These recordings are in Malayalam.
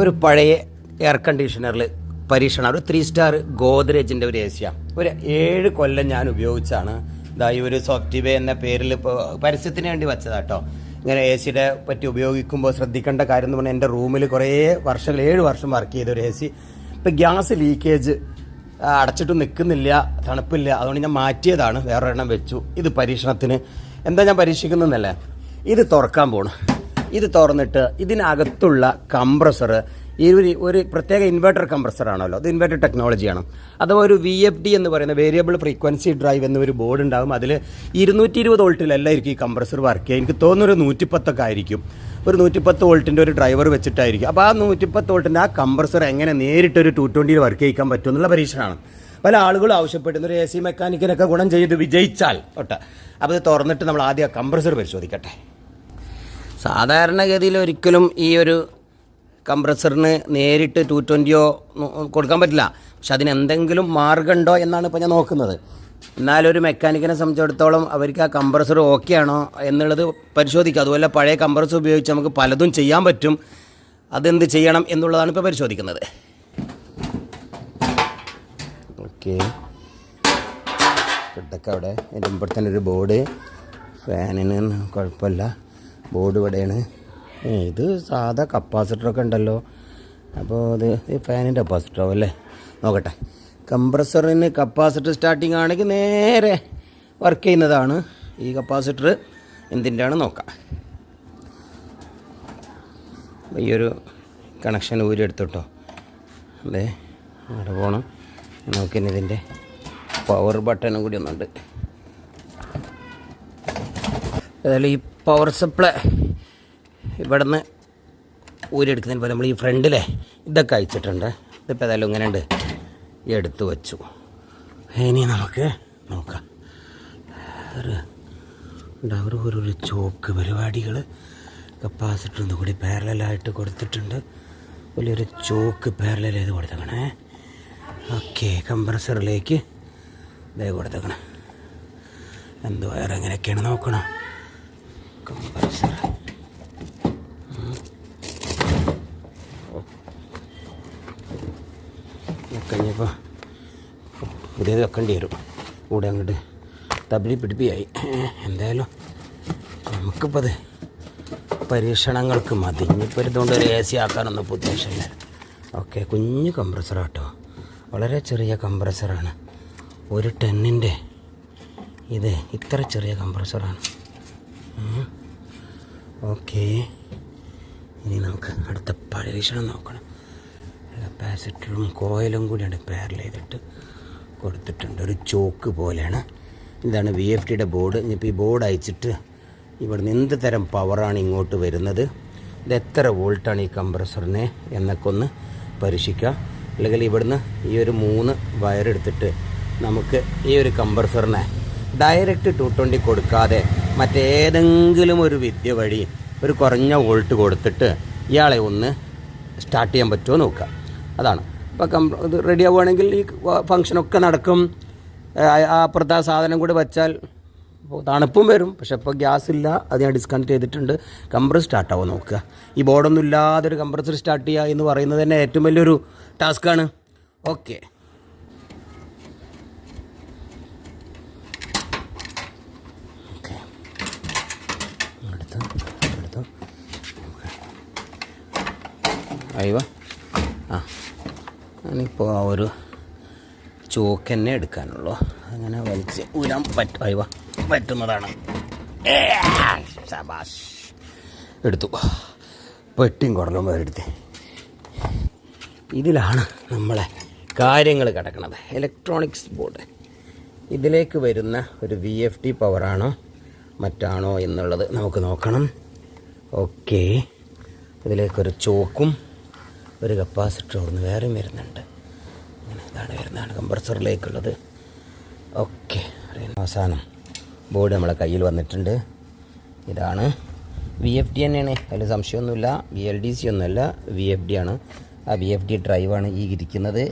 ഒരു പഴയ എയർ കണ്ടീഷണറിൽ പരീക്ഷണം. ഒരു ത്രീ സ്റ്റാർ ഗോദ്രേജിന്റെ ഒരു എ ഒരു ഏഴ് കൊല്ലം ഞാൻ ഉപയോഗിച്ചാണ്. ഇതാ ഈ ഒരു സോഫ്റ്റ്വെയർ എന്ന പേരിൽ ഇപ്പോൾ പരസ്യത്തിന് വേണ്ടി വെച്ചതാട്ടോ ഇങ്ങനെ എ സിയുടെ പറ്റി ഉപയോഗിക്കുമ്പോൾ ശ്രദ്ധിക്കേണ്ട കാര്യം എന്ന് പറഞ്ഞാൽ എന്റെ റൂമിൽ കുറേ വർഷങ്ങൾ ഏഴ് വർഷം വർക്ക് ചെയ്ത ഒരു എ സി ഇപ്പം ഗ്യാസ് ലീക്കേജ് അടച്ചിട്ട് നിൽക്കുന്നില്ല തണുപ്പില്ല. അതുകൊണ്ട് ഞാൻ മാറ്റിയതാണ്. വേറൊരെണ്ണം വെച്ചു. ഇത് പരീക്ഷണത്തിന്. എന്താ ഞാൻ പരീക്ഷിക്കുന്നതല്ലേ ഇത് തുറക്കാൻ പോണു. ഇത് തുറന്നിട്ട് ഇതിനകത്തുള്ള കംപ്രസർ ഈ ഒരു ഒരു പ്രത്യേക ഇൻവെർട്ടർ കംപ്രസർ ആണല്ലോ. അത് ഇൻവെർട്ടർ ടെക്നോളജിയാണ് അഥവാ ഒരു വി എഫ് ഡി എന്ന് പറയുന്ന വേരിയബിൾ ഫ്രീക്വൻസി ഡ്രൈവ് എന്നൊരു ബോർഡ് ഉണ്ടാകും അതിൽ ഇരുന്നൂറ്റി ഇരുപത് വോൾട്ടിലല്ലായിരിക്കും ഈ കംപ്രസർ വർക്ക് ചെയ്യുക. എനിക്ക് തോന്നുന്നൊരു നൂറ്റിപ്പത്തൊക്കെ ആയിരിക്കും. ഒരു നൂറ്റിപ്പത്ത് വോൾട്ടിന്റെ ഒരു ഡ്രൈവർ വെച്ചിട്ടായിരിക്കും. അപ്പോൾ ആ നൂറ്റിപ്പത്ത് വോൾട്ടിന്റെ ആ കംപ്രസർ എങ്ങനെ നേരിട്ട് ഒരു ടു ട്വന്റിയിൽ വർക്ക് ചെയ്യിക്കാൻ പറ്റും എന്നുള്ള പരീക്ഷണമാണ്. പല ആളുകളും ആവശ്യപ്പെടുന്ന ഒരു എ സി മെക്കാനിക്കിനൊക്കെ ഗുണം ചെയ്ത് വിജയിച്ചാൽ ഒട്ടെ. അപ്പോൾ ഇത് തുറന്നിട്ട് നമ്മൾ ആദ്യം ആ കംപ്രസർ പരിശോധിക്കട്ടെ. സാധാരണഗതിയിൽ ഒരിക്കലും ഈ ഒരു കംപ്രസറിന് നേരിട്ട് ടു ട്വന്റിയോ കൊടുക്കാൻ പറ്റില്ല. പക്ഷെ അതിന് എന്തെങ്കിലും മാർഗമുണ്ടോ എന്നാണ് ഇപ്പോൾ ഞാൻ നോക്കുന്നത്. എന്നാലൊരു മെക്കാനിക്കിനെ സംബന്ധിച്ചിടത്തോളം അവർക്ക് ആ കംപ്രസർ ഓക്കെ ആണോ എന്നുള്ളത് പരിശോധിക്കുക. അതുപോലെ പഴയ കംപ്രസർ ഉപയോഗിച്ച് നമുക്ക് പലതും ചെയ്യാൻ പറ്റും. അതെന്ത് ചെയ്യണം എന്നുള്ളതാണ് ഇപ്പോൾ പരിശോധിക്കുന്നത്. ഓക്കെ. ഇതൊക്കെ അവിടെ മുമ്പ് തന്നെ ഒരു ബോർഡ്. ഫാനിന് കുഴപ്പമില്ല. ബോർഡ് ഇവിടെയാണ്. ഇത് സാധാ കപ്പാസിറ്ററൊക്കെ ഉണ്ടല്ലോ. അപ്പോൾ ഇത് ഈ ഫാനിന്റെ കപ്പാസിറ്റർ ആവും അല്ലേ? നോക്കട്ടെ. കംപ്രസറിന് കപ്പാസിറ്റർ സ്റ്റാർട്ടിങ് ആണെങ്കിൽ നേരെ വർക്ക് ചെയ്യുന്നതാണ് ഈ കപ്പാസിറ്റർ. എന്തിന്റെ ആണ് നോക്കാം ഈ ഒരു കണക്ഷൻ ഊരി എടുത്തോട്ടോ അതെ അവിടെ പോകണം നോക്കിന് ഇതിന്റെ പവർ ബട്ടണും കൂടി ഒന്നുണ്ട്. ഏതായാലും ഈ പവർ സപ്ലൈ ഇവിടുന്ന് ഊരിയെടുക്കുന്നതിന് പോലെ നമ്മൾ ഈ ഫ്രണ്ടിലെ ഇതൊക്കെ അയച്ചിട്ടുണ്ട്. ഇതിപ്പോൾ ഏതായാലും ഇങ്ങനെ ഉണ്ട് എടുത്തു വച്ചു. ഇനി നമുക്ക് നോക്കാം. ഒരു ഒരു ചോക്ക് പരിപാടികൾ കപ്പാസിറ്റർ ഒന്നും കൂടി പാരലായിട്ട് കൊടുത്തിട്ടുണ്ട്. വലിയൊരു ചോക്ക് പാരലൽ ചെയ്ത് കൊടുത്തേക്കണേ. ഓക്കെ കംപ്രസറിലേക്ക് ഇതേ കൊടുത്തേക്കണേ. എന്ത് വയർ എങ്ങനെയൊക്കെയാണ് നോക്കണം. കംപ്രസർ കഴിഞ്ഞപ്പോൾ പുതിയത് വെക്കേണ്ടി വരും. കൂടെ അങ്ങോട്ട് തബിലി പിടിപ്പിയായി. എന്തായാലും നമുക്കിപ്പോൾ അത് പരീക്ഷണങ്ങൾക്ക് മതി. ഇനിയിപ്പോൾ ഇതുകൊണ്ട് ഒരു എ സി ആക്കാനൊന്നും ഉദ്ദേശമില്ല. ഓക്കെ കുഞ്ഞു കംപ്രസറാട്ടോ വളരെ ചെറിയ കംപ്രസറാണ് ഒരു ടെന്നിന്റെ ഇത് ഇത്ര ചെറിയ കംപ്രസറാണ് ഓക്കെ. ഇനി നമുക്ക് അടുത്ത പരീക്ഷണം നോക്കണം. കപ്പാസിറ്ററും കോയിലും കൂടിയാണ് പേരൽ ചെയ്തിട്ട് കൊടുത്തിട്ടുണ്ട്. ഒരു ചോക്ക് പോലെയാണ്. ഇതാണ് വി എഫ് ടിയുടെ ബോർഡ്. ഇനിയിപ്പോൾ ഈ ബോർഡ് അയച്ചിട്ട് ഇവിടുന്ന് എന്ത് തരം പവറാണ് ഇങ്ങോട്ട് വരുന്നത്? ഇത് എത്ര വോൾട്ടാണ് ഈ കംപ്രസറിനെ എന്നൊക്കെ ഒന്ന് പരീക്ഷിക്കുക. അല്ലെങ്കിൽ ഇവിടുന്ന് ഈ ഒരു മൂന്ന് വയറെടുത്തിട്ട് നമുക്ക് ഈ ഒരു കംപ്രസറിനെ ഡയറക്റ്റ് ടു ട്വന്റി കൊടുക്കാതെ മറ്റേതെങ്കിലും ഒരു വിദ്യ വഴി ഒരു കുറഞ്ഞ വോൾട്ട് കൊടുത്തിട്ട് ഇയാളെ ഒന്ന് സ്റ്റാർട്ട് ചെയ്യാൻ പറ്റുമോ നോക്കുക. അതാണ്. അപ്പോൾ കം ഇത് റെഡി ആവുകയാണെങ്കിൽ ഈ ഫങ്ഷനൊക്കെ നടക്കും. ആ- ആ സാധനം കൂടി വെച്ചാൽ തണുപ്പും വരും. പക്ഷെ ഇപ്പോൾ ഗ്യാസ് ഇല്ല. അത് ഞാൻ ഡിസ്കണക്ട് ചെയ്തിട്ടുണ്ട്. കംപ്രസ് സ്റ്റാർട്ട് ആവും നോക്കുക. ഈ ബോർഡൊന്നും ഇല്ലാതൊരു കംപ്രസർ സ്റ്റാർട്ട് ചെയ്യുക എന്ന് പറയുന്നത് തന്നെ ഏറ്റവും വലിയൊരു ടാസ്ക്കാണ് ഓക്കെ അടുത്ത് അടുത്ത് അയവ ആ ഞാനിപ്പോൾ ആ ഒരു ചോക്ക് തന്നെ എടുക്കാനുള്ളൂ. അങ്ങനെ വലിച്ച് ഊരാൻ പറ്റും അയവ പറ്റുന്നതാണ്. ശബാഷ്. എടുത്തു. പെട്ടിയും കുടലും എടുത്ത് ഇതിലാണ് നമ്മളെ കാര്യങ്ങൾ കിടക്കുന്നത് ഇലക്ട്രോണിക്സ് ബോർഡ് ഇതിലേക്ക് വരുന്ന ഒരു വി എഫ് ടി പവറാണോ മറ്റാണോ എന്നുള്ളത് നമുക്ക് നോക്കണം. ഓക്കെ ഇതിലേക്കൊരു ചോക്കും ഒരു കപ്പാസിറ്റർ അവിടുന്ന് വേറെയും വരുന്നുണ്ട്. അങ്ങനെ ഇതാണ് വരുന്നതാണ് കംപ്രസറിലേക്കുള്ളത് ഓക്കെ അവസാനം ബോർഡ് നമ്മളെ കയ്യിൽ വന്നിട്ടുണ്ട്. ഇതാണ് വി എഫ് ഡി തന്നെയാണ്. അതിൽ സംശയമൊന്നുമില്ല. വി എൽ ഡി സി ഒന്നുമല്ല. വി എഫ് ഡി ആണ്. ആ വി എഫ് ഡി ഡ്രൈവാണ് ഈ ഇരിക്കുന്നത്.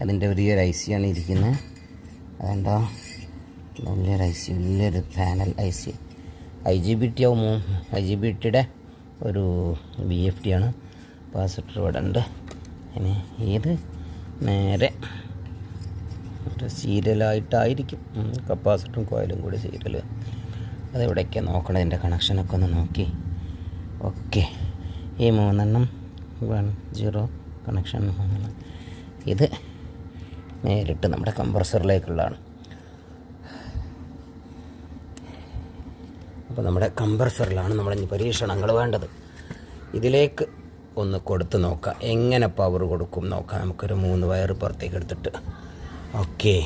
അതിന്റെ വലിയൊരു ഐ സി ആണ് ഇരിക്കുന്നത്. അതെന്താ? വലിയൊരു ഐ സി വലിയൊരു panel I C I G B T ആവും. ഐ ജി ബി ടിയുടെ ഒരു വി എഫ് ഡി ആണ്. കപ്പാസിറ്റർ ഇവിടെ ഉണ്ട് ഇനി ഇത് നേരെ ഒരു സീരിയലായിട്ടായിരിക്കും. കപ്പാസിറ്ററും കോയിലും കൂടി സീരിയൽ അതെവിടെയൊക്കെ നോക്കണം? ഇതിന്റെ കണക്ഷനൊക്കെ ഒന്ന് നോക്കി. ഓക്കെ. ഈ മൂന്നെണ്ണം വൺ സീറോ കണക്ഷൻ മൂന്നെണ്ണം ഇത് നേരിട്ട് നമ്മുടെ കമ്പ്രസറിലേക്കുള്ളതാണ് അപ്പോൾ നമ്മുടെ കമ്പ്രസറിലാണ് നമ്മുടെ ഇനി പരീക്ഷണങ്ങൾ വേണ്ടത്. ഇതിലേക്ക് ഒന്ന് കൊടുത്ത് നോക്കാം. എങ്ങനെ പവർ കൊടുക്കും നോക്കാം. നമുക്കൊരു മൂന്ന് വയർ പുറത്തേക്ക് എടുത്തിട്ട്. ഓക്കെ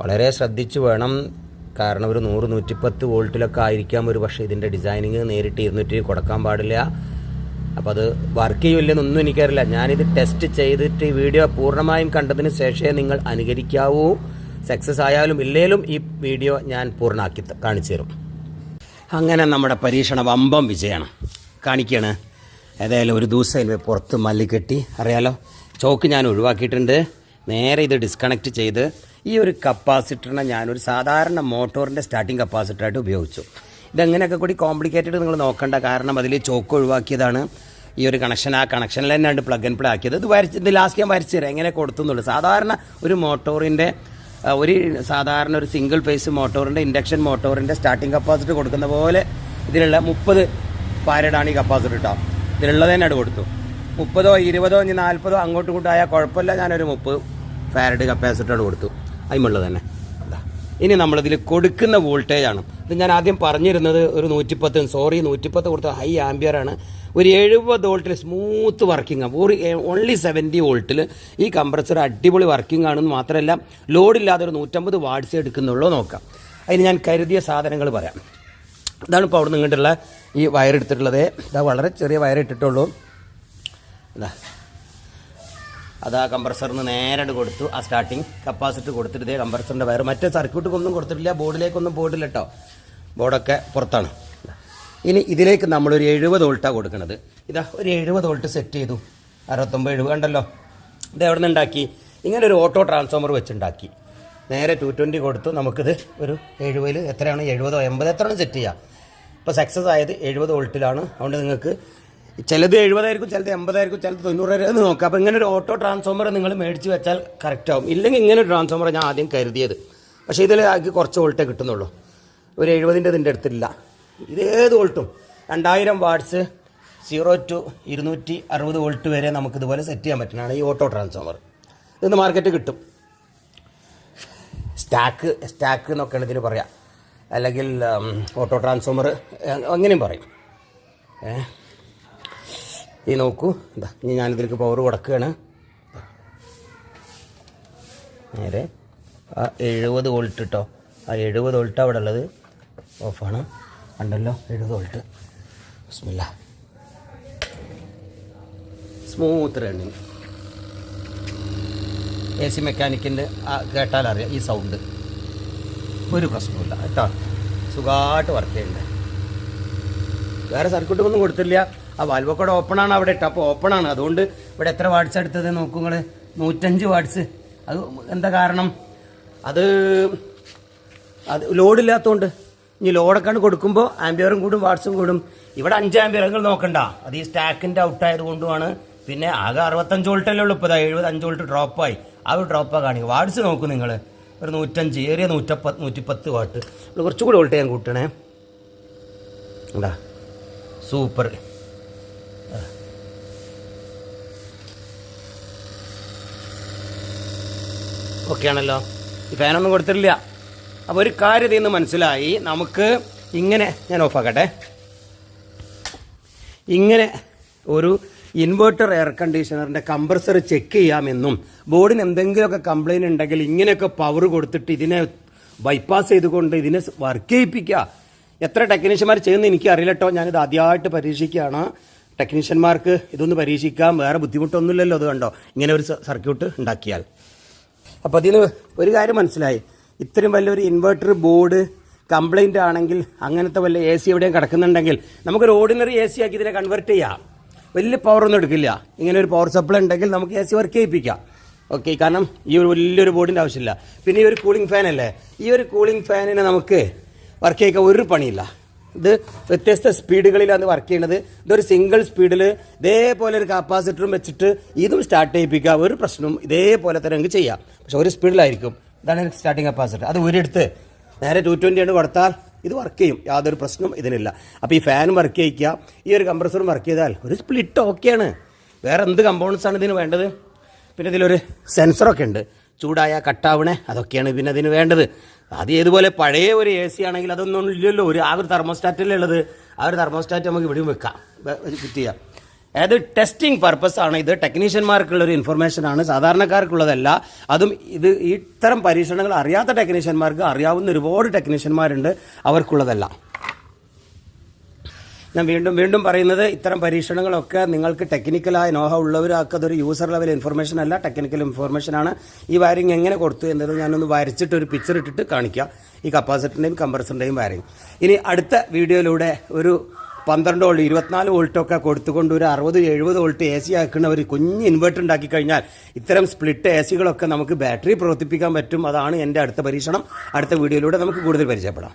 വളരെ ശ്രദ്ധിച്ചു വേണം. കാരണം ഒരു നൂറ് നൂറ്റിപ്പത്ത് വോൾട്ടിലൊക്കെ ആയിരിക്കാം ഒരു പക്ഷേ ഇതിന്റെ ഡിസൈനിങ് നേരിട്ട് ഇരുന്നൂറ്റി കൊടുക്കാൻ പാടില്ല. അപ്പോൾ അത് വർക്ക് ചെയ്യില്ലെന്നൊന്നും എനിക്കറിയില്ല. ഞാനിത് ടെസ്റ്റ് ചെയ്തിട്ട് വീഡിയോ പൂർണമായും കണ്ടതിന് ശേഷമേ നിങ്ങൾ അനുകരിക്കാവൂ. സക്സസ് ആയാലും ഇല്ലേലും ഈ വീഡിയോ ഞാൻ പൂർണമാക്കി കാണിച്ചു തരും. അങ്ങനെ നമ്മുടെ പരീക്ഷണ വമ്പം വിജയണം കാണിക്കുകയാണ് ഏതായാലും ഒരു ദിവസം ഇതിന് പുറത്ത് മല്ലി കെട്ടി. അറിയാലോ? ചോക്ക് ഞാൻ ഒഴിവാക്കിയിട്ടുണ്ട്. നേരെ ഇത് ഡിസ്കണക്ട് ചെയ്ത് ഈ ഒരു കപ്പാസിറ്ററിനെ ഞാനൊരു സാധാരണ മോട്ടോറിന്റെ സ്റ്റാർട്ടിങ് കപ്പാസിറ്ററായിട്ട് ഉപയോഗിച്ചു. ഇതെങ്ങനെയൊക്കെ കൂടി കോംപ്ലിക്കേറ്റഡ് നിങ്ങൾ നോക്കേണ്ട. കാരണം അതിൽ ചോക്ക് ഒഴിവാക്കിയതാണ്. ഈ ഒരു കണക്ഷൻ ആ കണക്ഷനിൽ തന്നെയാണ് പ്ലഗ് ആൻഡ് പ്ലേ ആക്കിയത്. ഇത് വരച്ച് ഇത് ലാസ്റ്റ് ഞാൻ വരച്ചു തരാം. എങ്ങനെ കൊടുത്തുന്നുള്ളൂ. സാധാരണ ഒരു മോട്ടോറിന്റെ ഒരു സാധാരണ ഒരു സിംഗിൾ ഫേസ് മോട്ടോറിന്റെ ഇൻഡക്ഷൻ മോട്ടോറിന്റെ സ്റ്റാർട്ടിംഗ് കപ്പാസിറ്റി കൊടുക്കുന്ന പോലെ ഇതിലുള്ള മുപ്പത് പാരഡാണ് ഈ കപ്പാസിറ്റി കേട്ടോ ഇതിലുള്ളത് തന്നെ അവിടെ കൊടുത്തു. മുപ്പതോ ഇരുപതോ ഇനി നാൽപ്പതോ അങ്ങോട്ടും ഇങ്ങോട്ടും ആയാൽ കുഴപ്പമില്ല. ഞാനൊരു മുപ്പത് ഫാരഡ് കപ്പാസിറ്റർ കൊടുത്തു. അതിമുള്ളത് തന്നെ. ഇനി നമ്മളിതിൽ കൊടുക്കുന്ന വോൾട്ടേജാണ്. ഇത് ഞാൻ ആദ്യം പറഞ്ഞിരുന്നത് ഒരു നൂറ്റിപ്പത്ത് സോറി നൂറ്റിപ്പത്ത് കൊടുത്ത ഹൈ ആംബിയറാണ്. ഒരു എഴുപത് വോൾട്ടിൽ സ്മൂത്ത് വർക്കിംഗ് ഒരു ഓൺലി സെവന്റി വോൾട്ടിൽ ഈ കംപ്രസർ അടിപൊളി വർക്കിംഗ് ആണെന്ന് മാത്രമല്ല ലോഡില്ലാതെ ഒരു നൂറ്റമ്പത് വാട്ട്സ് എടുക്കുന്നുള്ളൂ നോക്കാം. അതിന് ഞാൻ കരുതിയ സാധനങ്ങൾ പറയാം. ഇതാണ് ഇപ്പോൾ അവിടെ നിന്നിട്ടുള്ള ഈ വയർ എടുത്തിട്ടുള്ളത് ഇതാ വളരെ ചെറിയ വയർ ഇട്ടിട്ടുള്ളൂ ഇതാ. അത് ആ കംപ്രസറിന് നേരിട്ട് കൊടുത്തു. ആ സ്റ്റാർട്ടിങ് കപ്പാസിറ്റി കൊടുത്തിട്ട് ഇതേ കംപ്രസറിന്റെ വയർ മറ്റേ സർക്യൂട്ടൊന്നും കൊടുത്തിട്ടില്ല. ബോർഡിലേക്കൊന്നും പോയിട്ടില്ല കേട്ടോ ബോർഡൊക്കെ പുറത്താണ്. ഇനി ഇതിലേക്ക് നമ്മളൊരു എഴുപത് വോൾട്ടാണ് കൊടുക്കുന്നത് ഇതാ ഒരു എഴുപത് വോൾട്ട് സെറ്റ് ചെയ്തു. അറുപത്തൊമ്പത് എഴുപത് കണ്ടല്ലോ? ഇത് എവിടെ നിന്ന് ഉണ്ടാക്കി ഇങ്ങനെ ഒരു ഓട്ടോ ട്രാൻസ്ഫോമർ വെച്ചുണ്ടാക്കി. നേരെ ടു ട്വന്റി കൊടുത്തു. നമുക്കിത് ഒരു എഴുപതിൽ എത്രയാണ്? എഴുപതോ എൺപത് എത്രയാണ് സെറ്റ് ചെയ്യാം. ഇപ്പോൾ സക്സസ് ആയത് എഴുപത് വോൾട്ടിലാണ്. അതുകൊണ്ട് നിങ്ങൾക്ക് ചിലത് എഴുപതായിരിക്കും ചിലത് എൺപതായിരിക്കും ചിലത് തൊണ്ണൂറായിരം നോക്കാം. അപ്പോൾ ഇങ്ങനെ ഒരു ഓട്ടോ ട്രാൻസ്ഫോമർ നിങ്ങൾ മേടിച്ച് വെച്ചാൽ കറക്റ്റ് ആവും. ഇല്ലെങ്കിൽ ഇങ്ങനെ ഒരു ട്രാൻസ്ഫോമർ ഞാൻ ആദ്യം കരുതിയത്. പക്ഷേ ഇതിൽ ആക്കി കുറച്ച് വോൾട്ടേ കിട്ടുന്നുള്ളൂ. ഒരു എഴുപതിന്റെ ഇതിന്റെ അടുത്തില്ല. ഇത് ഏത് വോൾട്ടും? രണ്ടായിരം വാട്ട്സ് സീറോ ടു ഇരുന്നൂറ്റി അറുപത് വോൾട്ട് വരെ നമുക്ക് ഇതുപോലെ സെറ്റ് ചെയ്യാൻ പറ്റുന്നതാണ് ഈ ഓട്ടോ ട്രാൻസ്ഫോമർ ഇതൊന്ന് മാർക്കറ്റ് കിട്ടും. സ്റ്റാക്ക് സ്റ്റാക്ക് എന്നൊക്കെയാണ് ഇതിന് പറയാം. അല്ലെങ്കിൽ ഓട്ടോ ട്രാൻസ്ഫോമർ അങ്ങനെയും പറയും. ഏ? ഈ നോക്കൂ എന്താ ഇനി ഞാനിതിലേക്ക് പവർ കൊടുക്കുകയാണ്. നേരെ ആ എഴുപത് വോൾട്ട് കേട്ടോ ആ എഴുപത് വോൾട്ട് അവിടെ ഉള്ളത് ഓഫാണ് ഉണ്ടല്ലോ എഴുപത് വോൾട്ട്. ബിസ്മില്ല. സ്മൂത്ത് റണ്ണിങ് എ സി മെക്കാനിക്കിന്റെ കേട്ടാലറിയാം ഈ സൗണ്ട് ഒരു പ്രശ്നമില്ല കേട്ടോ? സുഖമായിട്ട് വർക്ക് ചെയ്യുന്നുണ്ട്. വേറെ സർക്യൂട്ടൊന്നും കൊടുത്തില്ല. ആ വാൽവക്കോടെ ഓപ്പൺ ആണ് അവിടെ ഇട്ട്. അപ്പോൾ ഓപ്പൺ ആണ്. അതുകൊണ്ട് ഇവിടെ എത്ര വാട്സ് എടുത്തത് നോക്കൂ നിങ്ങൾ നൂറ്റഞ്ച് വാട്സ് അത് എന്താ കാരണം? അത് അത് ലോഡില്ലാത്തതുകൊണ്ട് ഇനി ലോഡൊക്കെ കൊടുക്കുമ്പോൾ ആംബിയറും കൂടും വാട്സും കൂടും. ഇവിടെ അഞ്ച് ആംബിയർ നിങ്ങൾ നോക്കണ്ട. അത് ഈ സ്റ്റാക്കിന്റെ ഔട്ടായത് കൊണ്ടുമാണ്. പിന്നെ ആകെ അറുപത്തഞ്ച് വോൾട്ടല്ലേ ഉള്ളൂ. ഇപ്പോൾ എഴുപത് അഞ്ച് വോൾട്ട് ഡ്രോപ്പായി ആ ഒരു ഡ്രോപ്പാണ് കാണിക്കുക വാട്സ് നോക്കൂ നിങ്ങൾ ഒരു നൂറ്റഞ്ച് ഏറിയ നൂറ്റപ്പത്ത് നൂറ്റിപ്പത്ത് വാട്ട്. നമ്മൾ കുറച്ചുകൂടി വോൾട്ട് ഞാൻ കൂട്ടണേ. എന്താ സൂപ്പർ. ഓക്കെ ആണല്ലോ. ഈ ഫാനൊന്നും കൊടുത്തിട്ടില്ല. അപ്പോൾ ഒരു കാര്യം ഇതിൽ മനസ്സിലായി. നമുക്ക് ഇങ്ങനെ ഞാൻ ഓഫാക്കട്ടെ ഇങ്ങനെ ഒരു ഇൻവേർട്ടർ എയർ കണ്ടീഷണറിന്റെ കംപ്രസർ ചെക്ക് ചെയ്യാമെന്നും ബോർഡിന് എന്തെങ്കിലുമൊക്കെ കംപ്ലൈന്റ് ഉണ്ടെങ്കിൽ ഇങ്ങനെയൊക്കെ പവർ കൊടുത്തിട്ട് ഇതിനെ ബൈപ്പാസ് ചെയ്തുകൊണ്ട് ഇതിനെ വർക്ക് ചെയ്യിപ്പിക്കുക എത്ര ടെക്നീഷ്യന്മാർ ചെയ്യുന്നത് എനിക്ക് അറിയില്ല കേട്ടോ. ഞാനിത് ആദ്യമായിട്ട് പരീക്ഷിക്കുകയാണ്. ടെക്നീഷ്യന്മാർക്ക് ഇതൊന്ന് പരീക്ഷിക്കാം. വേറെ ബുദ്ധിമുട്ടൊന്നുമില്ലല്ലോ അത് കണ്ടോ? ഇങ്ങനെ ഒരു സർക്യൂട്ട് ഉണ്ടാക്കിയാൽ. അപ്പോൾ അതിൽ ഒരു കാര്യം മനസ്സിലായി. ഇത്രയും വലിയൊരു ഇൻവെർട്ടർ ബോർഡ് കംപ്ലൈന്റ് ആണെങ്കിൽ അങ്ങനത്തെ വല്ല എ സി എവിടെയും കിടക്കുന്നുണ്ടെങ്കിൽ നമുക്കൊരു ഓർഡിനറി എ സി ആക്കി ഇതിനെ കൺവെർട്ട് ചെയ്യാം. വലിയ പവർ ഒന്നും എടുക്കില്ല. ഇങ്ങനെ ഒരു പവർ സപ്ലൈ ഉണ്ടെങ്കിൽ നമുക്ക് എ സി വർക്ക് ചെയ്യിപ്പിക്കാം. ഓക്കെ കാരണം ഈ ഒരു വലിയൊരു ബോർഡിന്റെ ആവശ്യമില്ല. പിന്നെ ഈ ഒരു കൂളിംഗ് ഫാൻ അല്ലേ? ഈ ഒരു കൂളിംഗ് ഫാനിനെ നമുക്ക് വർക്ക് ചെയ്യിക്കാൻ ഒരു പണിയില്ല. ഇത് വ്യത്യസ്ത സ്പീഡുകളിലാണ് വർക്ക് ചെയ്യുന്നത്. ഇതൊരു സിംഗിൾ സ്പീഡിൽ ഇതേപോലെ ഒരു കപ്പാസിറ്ററും വെച്ചിട്ട് ഇതും സ്റ്റാർട്ട് ചെയ്യിപ്പിക്കുക. ഒരു പ്രശ്നവും ഇതേപോലെ തന്നെ നമുക്ക് ചെയ്യാം. പക്ഷെ ഒരു സ്പീഡിലായിരിക്കും ഇതാണ് സ്റ്റാർട്ടിങ് കപ്പാസിറ്റർ അത് ഒരു ഒരിടത്ത് നേരെ ടു ട്വന്റി ആണ് കൊടുത്താൽ ഇത് വർക്ക് ചെയ്യും. യാതൊരു പ്രശ്നവും ഇതിനില്ല. അപ്പോൾ ഈ ഫാൻ വർക്ക് ചെയ്യിക്കുക. ഈ ഒരു കംപ്രസറും വർക്ക് ചെയ്താൽ ഒരു സ്പ്ലിറ്റ് ഓക്കെയാണ് വേറെ എന്ത് കമ്പോണൻസാണ് ഇതിന് വേണ്ടത്? പിന്നെ ഇതിലൊരു സെൻസറൊക്കെ ഉണ്ട്. ചൂടായ കട്ടാവണേ അതൊക്കെയാണ് പിന്നെ അതിന് വേണ്ടത്. അത് ഏതുപോലെ പഴയ ഒരു എ സി ആണെങ്കിൽ അതൊന്നും ഇല്ലല്ലോ. ഒരു ആ ഒരു തെർമോസ്റ്റാറ്റല്ലേ ഉള്ളത്? ആ ഒരു തെർമോസ്റ്റാറ്റ് നമുക്ക് ഇവിടെയും വെക്കാം. ഫിറ്റ് ചെയ്യാം. അതായത് ടെസ്റ്റിംഗ് പർപ്പസ് ആണ്. ഇത് ടെക്നീഷ്യന്മാർക്കുള്ള ഒരു ഇൻഫർമേഷൻ ആണ്. സാധാരണക്കാർക്കുള്ളതല്ല. അതും ഇത് ഇത്തരം പരീക്ഷണങ്ങൾ അറിയാത്ത ടെക്നീഷ്യന്മാർക്ക് അറിയാവുന്ന ഒരുപാട് ടെക്നീഷ്യന്മാരുണ്ട് അവർക്കുള്ളതല്ല. ഞാൻ വീണ്ടും വീണ്ടും പറയുന്നത് ഇത്തരം പരീക്ഷണങ്ങളൊക്കെ നിങ്ങൾക്ക് ടെക്നിക്കലായ നോഹ ഉള്ളവർക്ക് അതൊരു യൂസർ ലെവൽ ഇൻഫർമേഷൻ അല്ല ടെക്നിക്കൽ ഇൻഫർമേഷൻ ആണ്. ഈ വയറിംഗ് എങ്ങനെ കൊടുത്തു എന്നത് ഞാനൊന്ന് വരച്ചിട്ട് ഒരു പിക്ചർ ഇട്ടിട്ട് കാണിക്കാം. ഈ കപ്പാസിറ്ററിന്റെയും കമ്പ്രസറിന്റെയും വയറിംഗ് ഇനി അടുത്ത വീഡിയോയിലൂടെ ഒരു പന്ത്രണ്ട് വോൾട്ട് ഇരുപത്തിനാല് വോൾട്ടൊക്കെ കൊടുത്തുകൊണ്ട് ഒരു അറുപത് എഴുപത് വോൾട്ട് എ സി ആക്കുന്ന ഒരു കുഞ്ഞ് ഇൻവെർട്ടർ ഉണ്ടാക്കി കഴിഞ്ഞാൽ ഇത്തരം സ്പ്ലിറ്റ് എ സികളൊക്കെ നമുക്ക് ബാറ്ററി പ്രവർത്തിപ്പിക്കാൻ പറ്റും. അതാണ് എന്റെ അടുത്ത പരീക്ഷണം. അടുത്ത വീഡിയോയിലൂടെ നമുക്ക് കൂടുതൽ പരിചയപ്പെടാം.